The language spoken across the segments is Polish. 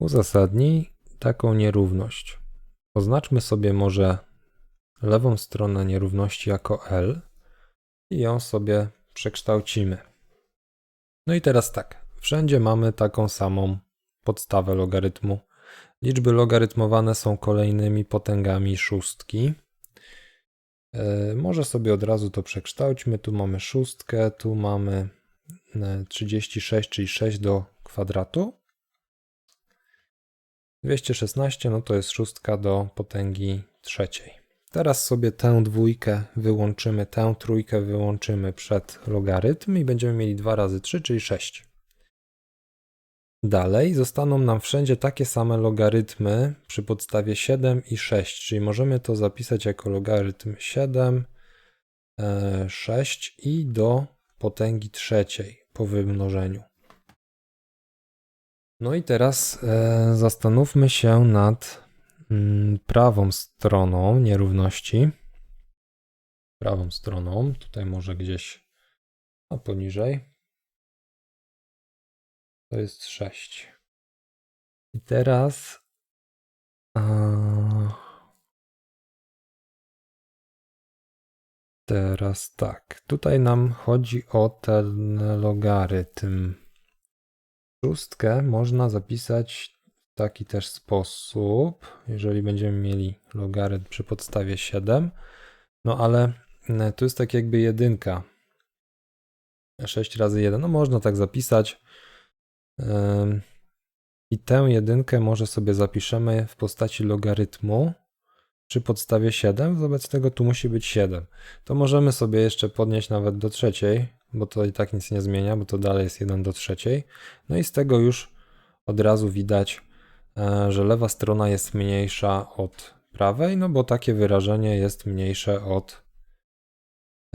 Uzasadnij taką nierówność. Oznaczmy sobie może lewą stronę nierówności jako L i ją sobie przekształcimy. No i teraz tak, wszędzie mamy taką samą podstawę logarytmu. Liczby logarytmowane są kolejnymi potęgami szóstki. E, Może sobie od razu to przekształćmy. Tu mamy szóstkę, tu mamy e, 36, czyli 6 do kwadratu. 216 no to jest szóstka do potęgi trzeciej. Teraz sobie tę dwójkę wyłączymy, tę trójkę wyłączymy przed logarytm i będziemy mieli 2 razy 3, czyli 6. Dalej zostaną nam wszędzie takie same logarytmy przy podstawie 7 i 6, czyli możemy to zapisać jako logarytm 7, e, 6 i do potęgi trzeciej po wymnożeniu. No i teraz e, zastanówmy się nad mm, prawą stroną nierówności. Prawą stroną, tutaj może gdzieś a poniżej. To jest 6. I teraz. A... Teraz tak. Tutaj nam chodzi o ten logarytm. Szóstkę można zapisać w taki też sposób, jeżeli będziemy mieli logarytm przy podstawie 7. No ale mm, tu jest tak jakby jedynka. 6 razy 1. No można tak zapisać. I tę jedynkę może sobie zapiszemy w postaci logarytmu przy podstawie 7, wobec tego tu musi być 7. To możemy sobie jeszcze podnieść nawet do trzeciej, bo to i tak nic nie zmienia, bo to dalej jest 1 do trzeciej. No i z tego już od razu widać, e, że lewa strona jest mniejsza od prawej, no bo takie wyrażenie jest mniejsze od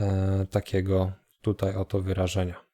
e, takiego tutaj oto wyrażenia.